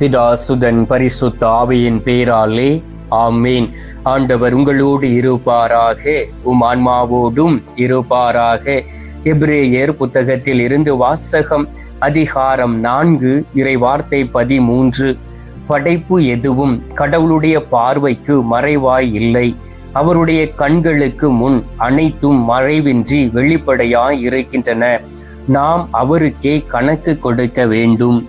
பிதா சுதன் பரிசுத்த ஆவியின் பேராலே ஆமீன். ஆண்டவர் உங்களோடு இருப்பாராக உம் ஆன்மாவோடும் இருப்பாராக. எப்ரேயர் புத்தகத்தில் இருந்து வாசகம் அதிகாரம் நான்கு இறை வார்த்தை பதிமூன்று. படைப்பு எதுவும் கடவுளுடைய பார்வைக்கு மறைவாய் இல்லை. அவருடைய கண்களுக்கு முன் அனைத்தும் மறைவின்றி வெளிப்படையாய் இருக்கின்றன. நாம் அவருக்கே கணக்கு கொடுக்க வேண்டும்.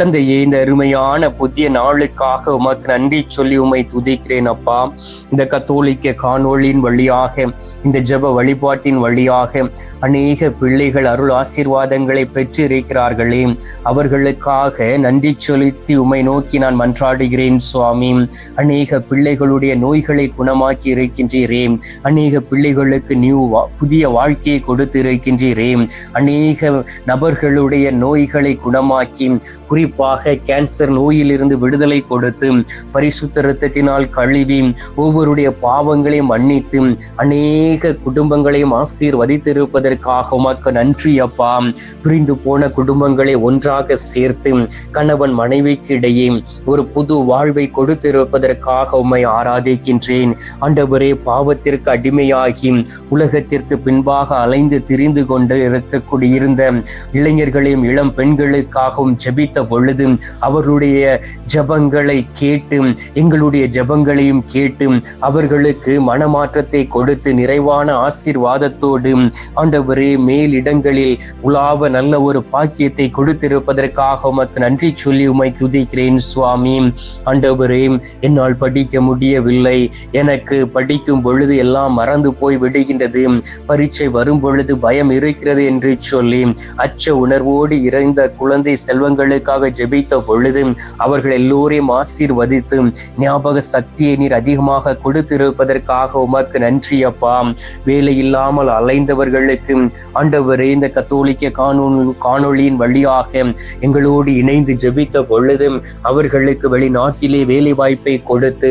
தந்தையே இந்த அருமையான புதிய நாளுக்காக உமக்கு நன்றி சொல்லி உமை துதிக்கிறேன் அப்பா. இந்த கத்தோலிக்க காணொளியின் வழியாக இந்த ஜப வழிபாட்டின் வழியாக அநேக பிள்ளைகள் அருள் ஆசீர்வாதங்களை பெற்று இருக்கிறார்களே அவர்களுக்காக நன்றி செலுத்தி உமை நோக்கி நான் மன்றாடுகிறேன் சுவாமி. அநேக பிள்ளைகளுடைய நோய்களை குணமாக்கி இருக்கின்றீரே. அநேக பிள்ளைகளுக்கு நியூ புதிய வாழ்க்கையை கொடுத்து இருக்கின்றீரே அநேக நபர்களுடைய நோய்களை குணமாக்கி குறி குறிப்பாக கேன்சர் நோயிலிருந்து விடுதலை கொடுத்து பரிசுத்த இரத்தத்தினால் கழுவி ஒவ்வொருடைய பாவங்களையும் மன்னித்து அநேக குடும்பங்களையும் ஆசீர்வதித்திருப்பதற்காக உமக்கு நன்றி அப்பா. பிரிந்து போன குடும்பங்களை ஒன்றாக சேர்த்து கணவன் மனைவிக்கு இடையே ஒரு புது வாழ்வை கொடுத்திருப்பதற்காக உம்மை ஆராதிக்கின்றேன். ஆண்டவரே பாவத்திற்கு அடிமையாகி உலகத்திற்கு பின்பாக அலைந்து திரிந்து கொண்டு இருக்கக்கூடிய இருந்த இளைஞர்களையும் இளம் பெண்களுக்காகவும் ஜெபித்த பொழுது அவருடைய ஜபங்களை கேட்டு எங்களுடைய ஜபங்களையும் கேட்டு அவர்களுக்கு மனமாற்றத்தை கொடுத்து நிறைவான ஆசீர்வாதத்தோடு ஆண்டவரே மேலிடங்களில் உலாவ நல்ல ஒரு பாக்கியத்தை கொடுத்திருப்பதற்காக உமக்கு நன்றி சொல்லி உமை துதிக்கிறேன் சுவாமி. ஆண்டவரே என்னால் படிக்க முடியவில்லை. எனக்கு படிக்கும் பொழுது எல்லாம் மறந்து போய் விடுகின்றது. பரீட்சை வரும் பொழுது பயம் இருக்கிறது என்று சொல்லி அச்ச உணர்வோடு இறைந்த குழந்தை செல்வங்களுக்காக ஜெபித்த பொழுது அவர்கள் எல்லோரையும் ஆசீர்வதித்து ஞாபக சக்தியை நீர் அதிகமாக கொடுத்திருப்பதற்காக உமக்கு நன்றி அப்பா. வேலை இல்லாமல் அலைந்தவர்களுக்கு ஆண்டவரே இந்த கத்தோலிக்க காணொலி காணொளியின் வழியாக எங்களோடு இணைந்து ஜெபித்த பொழுது அவர்களுக்கு வெளிநாட்டிலே வேலை வாய்ப்பை கொடுத்து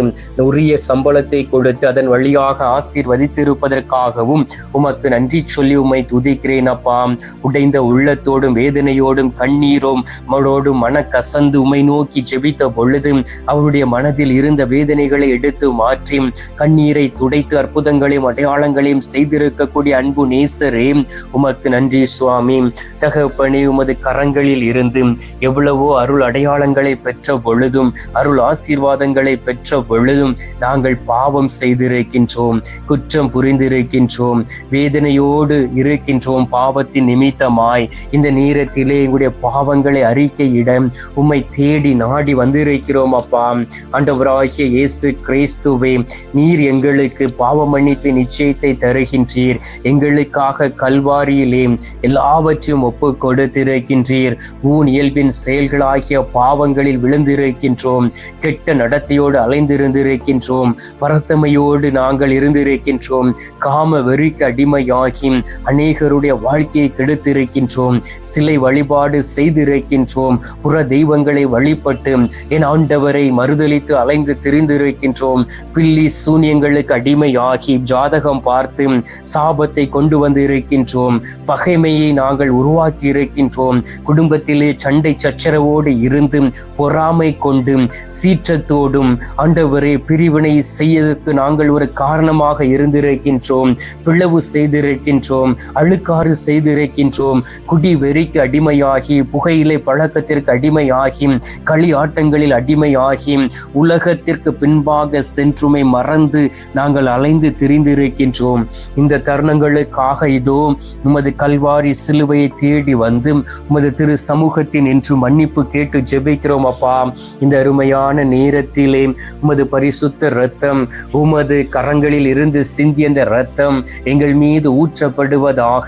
உரிய சம்பளத்தை கொடுத்து அதன் வழியாக ஆசீர்வதித்திருப்பதற்காகவும் உமக்கு நன்றி சொல்லி உம்மை துதிக்கிறேன் அப்பா. உடைந்த உள்ளத்தோடும் வேதனையோடும் கண்ணீரும் மனோடும் மன கசந்து உமை நோக்கி ஜெபித்த பொழுது அவருடைய மனதில் இருந்த வேதனைகளை எடுத்து மாற்றி கண்ணீரை துடைத்து அற்புதங்களையும் அடையாளங்களையும் செய்திருக்கக்கூடிய அன்பு நேசரே உமக்கு நன்றி சுவாமி. தகப்பனே உமது கரங்களில் இருந்து எவ்வளவோ அருள் அடையாளங்களை பெற்ற பொழுதும் அருள் ஆசீர்வாதங்களை பெற்ற பொழுதும் நாங்கள் பாவம் செய்திருக்கின்றோம் குற்றம் புரிந்திருக்கின்றோம் வேதனையோடு இருக்கின்றோம் பாவத்தின் நிமித்தமாய். இந்த நேரத்திலே எங்களுடைய பாவங்களை அறிக்கையிட உம்மை தேடி நாடி வந்திருக்கிறோம் அப்பா. ஆண்டவராகிய இயேசு கிறிஸ்துவே நீர் எங்களுக்கு பாவ மன்னிப்பு நிச்சயத்தை தருகின்றீர். எங்களுக்காக கல்வாரியிலே எல்லாவற்றையும் ஒப்பு கொடுத்திருக்கின்றீர் ஊன் இயல்பின் செயல்களாகிய பாவங்களில் விழுந்திருக்கின்றோம். கெட்ட நடத்தையோடு அலைந்திருந்திருக்கின்றோம். பரத்தமையோடு நாங்கள் இருந்திருக்கின்றோம். காம வெறிக்கு அடிமையாகி அநேகருடைய வாழ்க்கையை கெடுத்திருக்கின்றோம். சிலை வழிபாடு செய்திருக்கின்றோம். புற தெய்வங்களை வழிபட்டு என் ஆண்டவரை மறுதளித்து அலைந்து திரிந்திருக்கின்றோம். பில்லி சூன்யங்களுக்கு அடிமையாகி ஜாதகம் பார்த்து சாபத்தை கொண்டு வந்து இருக்கின்றோம் பகைமையை நாங்கள் உருவாக்கி இருக்கின்றோம். குடும்பத்திலே சண்டை சச்சரவோடு இருந்து பொறாமை கொண்டு சீற்றத்தோடும் ஆண்டவரை பிரிவினை செய்யதற்கு நாங்கள் ஒரு காரணமாக இருந்திருக்கின்றோம். பிளவு செய்திருக்கின்றோம். அழுக்காறு செய்திருக்கின்றோம். குடி வெறிக்கு அடிமையாகி புகையிலை பழக்கத்திற்கு அடிமையாகி களி ஆட்டங்களில் அடிமையாகி உலகத்திற்கு பின்பாக சென்றுமை மறந்து நாங்கள் அலைந்து திரிந்திருக்கின்றோம். இந்த தருணங்களுக்காக இதோ உமது கல்வாரி சிலுவையை தேடி வந்து உமது திரு சமூகத்தின் என்று மன்னிப்பு கேட்டு ஜெபிக்கிறோம் அப்பா. இந்த அருமையான நேரத்திலே உமது பரிசுத்த ரத்தம் உமது கரங்களில் இருந்து சிந்திய அந்த இரத்தம் எங்கள் மீது ஊற்றப்படுவதாக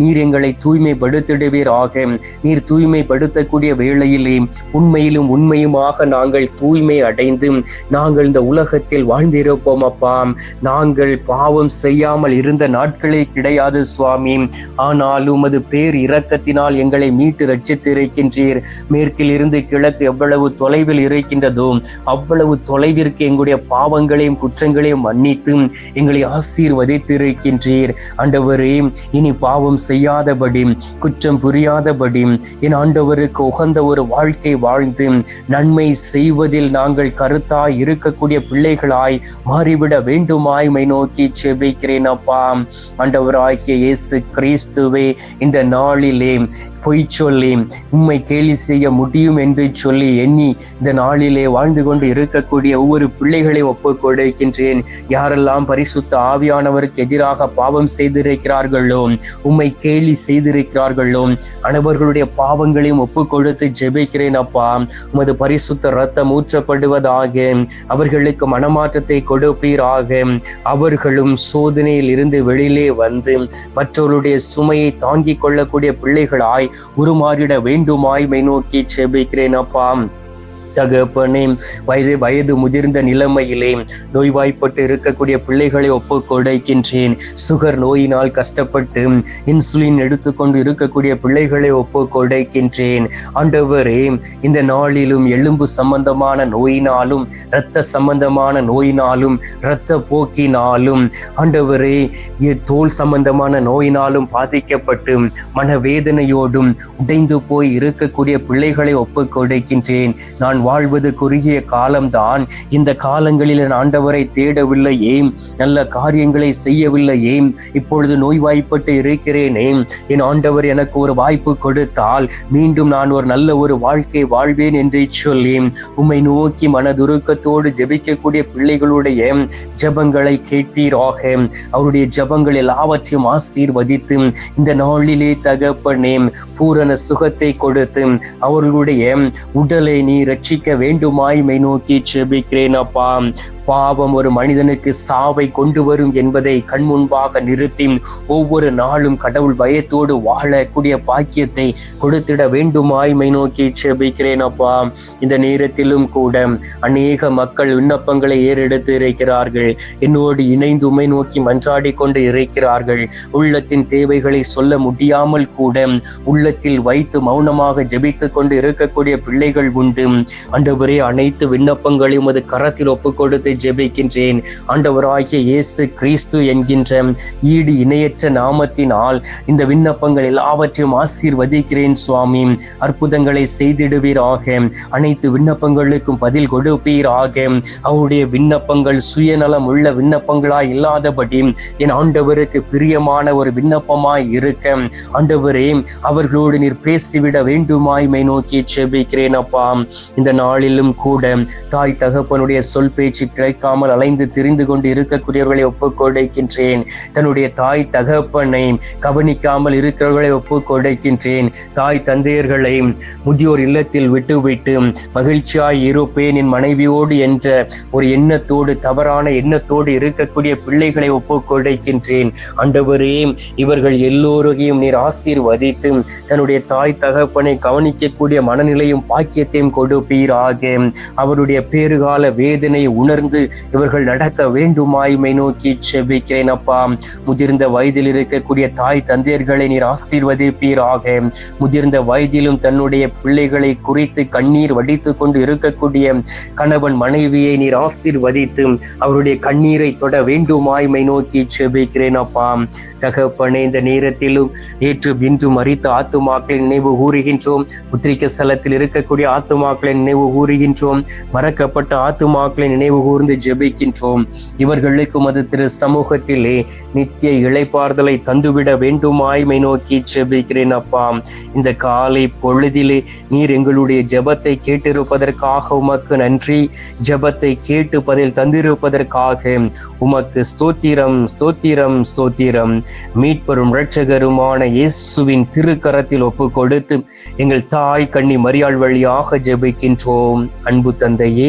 நீர் எங்களை தூய்மைப்படுத்திடுவீராக. நீர் தூய்மைப்படுத்தக்கூடிய வேலை வேளையிலே உண்மையிலும் உண்மையுமாக நாங்கள் தூய்மை அடைந்து நாங்கள் இந்த உலகத்தில் வாழ்ந்திருப்போம் அப்பா. நாங்கள் பாவம் செய்யாமல் இருந்த நாட்களே கிடையாது சுவாமி. ஆனாலும் அது பேர் இரக்கத்தினால் எங்களை மீட்டு ரட்சித்து இருக்கின்றீர் மேற்கில் இருந்து கிழக்கு எவ்வளவு தொலைவில் இருக்கின்றதோ அவ்வளவு தொலைவிற்கு எங்களுடைய பாவங்களையும் குற்றங்களையும் மன்னித்து எங்களை ஆசீர்வதித்து இருக்கின்றீர் ஆண்டவரே இனி பாவம் செய்யாதபடி குற்றம் புரியாதபடி என் ஆண்டவருக்கு உகந்த ஒரு வாழ்க்கை வாழ்ந்து நன்மை செய்வதில் நாங்கள் கருத்தாய் இருக்கக்கூடிய பிள்ளைகளாய் மாறிவிட வேண்டுமாய் மை நோக்கி செபிக்கிறேன் அப்பா. ஆண்டவராகிய இயேசு கிறிஸ்துவே இந்த நாளிலே பொய் சொல்லி உண்மை கேலி செய்ய முடியும் என்று சொல்லி எண்ணி இந்த நாளிலே வாழ்ந்து கொண்டு இருக்கக்கூடிய ஒவ்வொரு பிள்ளைகளை ஒப்புக் கொடுக்கின்றேன். யாரெல்லாம் பரிசுத்த ஆவியானவருக்கு எதிராக பாவம் செய்திருக்கிறார்களோ உம்மை கேலி செய்திருக்கிறார்களோ அனைவர்களுடைய பாவங்களையும் ஒப்பு கொடுத்து ஜெபிக்கிறேன் அப்பா உமது பரிசுத்த ரத்தம் ஊற்றப்படுவதாக அவர்களுக்கு மனமாற்றத்தை கொடுப்பீராக. அவர்களும் சோதனையில் இருந்து வெளியிலே வந்து மற்றவருடைய சுமையை தாங்கிக் கொள்ளக்கூடிய பிள்ளைகளாய் உருமாறிட வேண்டுமாய் மை நோக்கி ஜெபிக்கிறேன் அப்பா தகப்பனே வயது வயது முதிர்ந்த நிலைமையிலே நோய்வாய்ப்பட்டு இருக்கக்கூடிய பிள்ளைகளை ஒப்பு கொடுக்கின்றேன். சுகர் நோயினால் கஷ்டப்பட்டு இன்சுலின் எடுத்துக்கொண்டு இருக்கக்கூடிய பிள்ளைகளை ஒப்பு கொடுக்கின்றேன். ஆண்டவரே இந்த நாளிலும் எலும்பு சம்பந்தமான நோயினாலும் இரத்த சம்பந்தமான நோயினாலும் இரத்த போக்கினாலும் ஆண்டவரே தோல் சம்பந்தமான நோயினாலும் பாதிக்கப்பட்டு மனவேதனையோடும் உடைந்து போய் இருக்கக்கூடிய பிள்ளைகளை ஒப்பு கொடுக்கின்றேன். நான் வாழ்வது குறுகிய காலம்தான். இந்த காலங்களில் என் ஆண்டவரை தேடவில்லையே. நல்ல காரியங்களை செய்யவில்லையே. இப்பொழுது நோய்வாய்ப்பட்டு இருக்கிறேனே. என் ஆண்டவர் எனக்கு ஒரு வாய்ப்பு கொடுத்தால் மீண்டும் நான் ஒரு நல்ல ஒரு வாழ்க்கை வாழ்வேன் என்று சொல்லி உம்மை நோக்கி மனதுருக்கத்தோடு ஜெபிக்கக்கூடிய பிள்ளைகளுடைய ஜெபங்களை கேட்பீராக. அவருடைய ஜபங்கள் எல்லாவற்றையும் ஆசீர்வதித்து இந்த நாளிலே தகப்பனே பூரண சுகத்தை கொடுத்து அவர்களுடைய உடலை நீ ரட்சிக்க வேண்டுமாய் மை நோக்கி செபிக்கிறேன் அப்பா. பாவம் ஒரு மனிதனுக்கு சாவை கொண்டு வரும் என்பதை கண் முன்பாக நிறுத்தி ஒவ்வொரு நாளும் கடவுள் பயத்தோடு வாழக்கூடிய பாக்கியத்தை கொடுத்திட வேண்டுமாய் மை நோக்கி செபிக்கிறேன் அப்பா. இந்த நேரத்திலும் கூட அநேக மக்கள் விண்ணப்பங்களை ஏறெடுத்து இருக்கிறார்கள். என்னோடு இணைந்து உமை நோக்கி மன்றாடி கொண்டு இருக்கிறார்கள். உள்ளத்தின் தேவைகளை சொல்ல முடியாமல் கூட உள்ளத்தில் வைத்து மௌனமாக ஜெபித்து கொண்டு இருக்கக்கூடிய பிள்ளைகள் உண்டு. ஆண்டவரே அனைத்து விண்ணப்பங்களையும் உமது கரத்தில் ஒப்புக் கொடுத்து ஜெபிக்கின்றேன். ஆண்டவராகிய இயேசு கிறிஸ்து என்கின்ற ஈடு இணையற்ற நாமத்தினால் இந்த விண்ணப்பங்கள் எல்லாவற்றையும் ஆசீர்வதிக்கிறேன் சுவாமி. அற்புதங்களை செய்திடுவீராக. அனைத்து விண்ணப்பங்களுக்கும் பதில் கொடுப்பீராக. அவருடைய விண்ணப்பங்கள் சுயநலம் உள்ள விண்ணப்பங்களா இல்லாதபடி என் ஆண்டவருக்கு பிரியமான ஒரு விண்ணப்பமாய் இருக்க. ஆண்டவரே அவர்களோடு நீர் பேசிவிட வேண்டுமாய் மை நோக்கி செபிக்கிறேன் அப்பா. இந்த நாளிலும் கூட தாய் தகப்பனுடைய சொல் பேச்சு கிடைக்காமல் அலைந்து திரிந்து கொண்டு இருக்கக்கூடியவர்களை ஒப்புக்கொடைக்கின்றேன். தன்னுடைய தாய் தகப்பனை கவனிக்காமல் இருக்கிறவர்களை ஒப்புக்கொடைக்கின்றேன். தாய் தந்தையர்களை முதியோர் இல்லத்தில் விட்டுவிட்டு மகிழ்ச்சியாய் இருப்பேன். என் மனைவியோடு என்ற ஒரு எண்ணத்தோடு தவறான எண்ணத்தோடு இருக்கக்கூடிய பிள்ளைகளை ஒப்புக்கொடைக்கின்றேன். அண்டவரே இவர்கள் எல்லோரையும் நீர் ஆசீர்வதித்து தன்னுடைய தாய் தகப்பனை கவனிக்கக்கூடிய மனநிலையும் பாக்கியத்தையும் கொடுப்பி செய்வீராக அவருடைய பேறுகால வேதனை உணர்ந்து இவர்கள் நடக்க வேண்டுமாய்மை நோக்கி செபிக்கிறேன் அப்பா. முதிர்ந்த வயதில் இருக்கக்கூடிய தாய் தந்தையர்களை நீர் ஆசீர்வதிப்பீராக. முதிர்ந்த வயதிலும் தன்னுடைய பிள்ளைகளை குறித்து கண்ணீர் வடித்து கொண்டு இருக்கக்கூடிய கணவன் மனைவியை நீர் ஆசீர்வதித்து அவருடைய கண்ணீரை தொட வேண்டுமாய்மை நோக்கி செபிக்கிறேன் அப்பா. தகப்பனே இந்த நேரத்திலும் நேற்று இன்று மறித்த ஆத்துமாக்களை நினைவு கூறுகின்றோம். உத்திரிக்க ஸ்தலத்தில் இருக்கக்கூடிய ஆத்துமாக்களை நினைவு கூறுகின்றோம். மறக்கப்பட்ட ஆத்துமாக்களை நினைவு கூர்ந்து ஜெபிக்கின்றோம். இவர்களுக்கும் அது திரு சமூகத்திலே நித்திய இழைப்பார்தலை தந்துவிட வேண்டும் ஆய்மை நோக்கி ஜெபிக்கிறேன் அப்பா. இந்த காலை பொழுதிலே நீர் எங்களுடைய ஜெபத்தை கேட்டிருப்பதற்காக உமக்கு நன்றி. ஜெபத்தை கேட்டு பதில் தந்திருப்பதற்காக உமக்கு ஸ்தோத்திரம் ஸ்தோத்திரம் ஸ்தோத்திரம். மீட்பரும் இரட்சகருமான இயேசுவின் திருக்கரத்தில் ஒப்பு கொடுத்து எங்கள் தாய் கண்ணி மரியாள் வழியாக ஜெபிக்கின்ற ஜெபிக்கின்றோம் அன்பு தந்தையே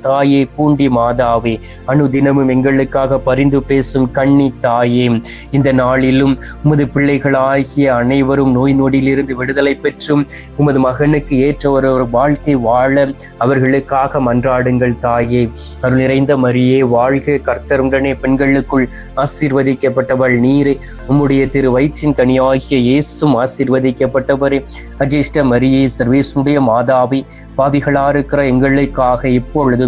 தாயே பூண்டி மாதாவே அனுதினமும் எங்களுக்காக பரிந்து பேசும் கண்ணி தாயே. இந்த நாளிலும் உமது பிள்ளைகளாகிய அனைவரும் நோய் நொடியிலிருந்து விடுதலை பெற்றும் உமது மகனுக்கு ஏற்ற ஒரு ஒரு வாழ்க்கை வாழ அவர்களுக்காக மன்றாடுங்கள் தாயே. அருள் நிறைந்த மரியே வாழ்க கர்த்தருடனே பெண்களுக்குள் ஆசீர்வதிக்கப்பட்டவள் நீரே. உம்முடைய திரு வயிற்றின் கனியாகிய இயேசும் ஆசீர்வதிக்கப்பட்டவரே. அஜிஷ்ட மரியே சர்வேசுடைய மாதாவி பாவிகளா இருக்கிற எங்களுக்காக இப்பொழுது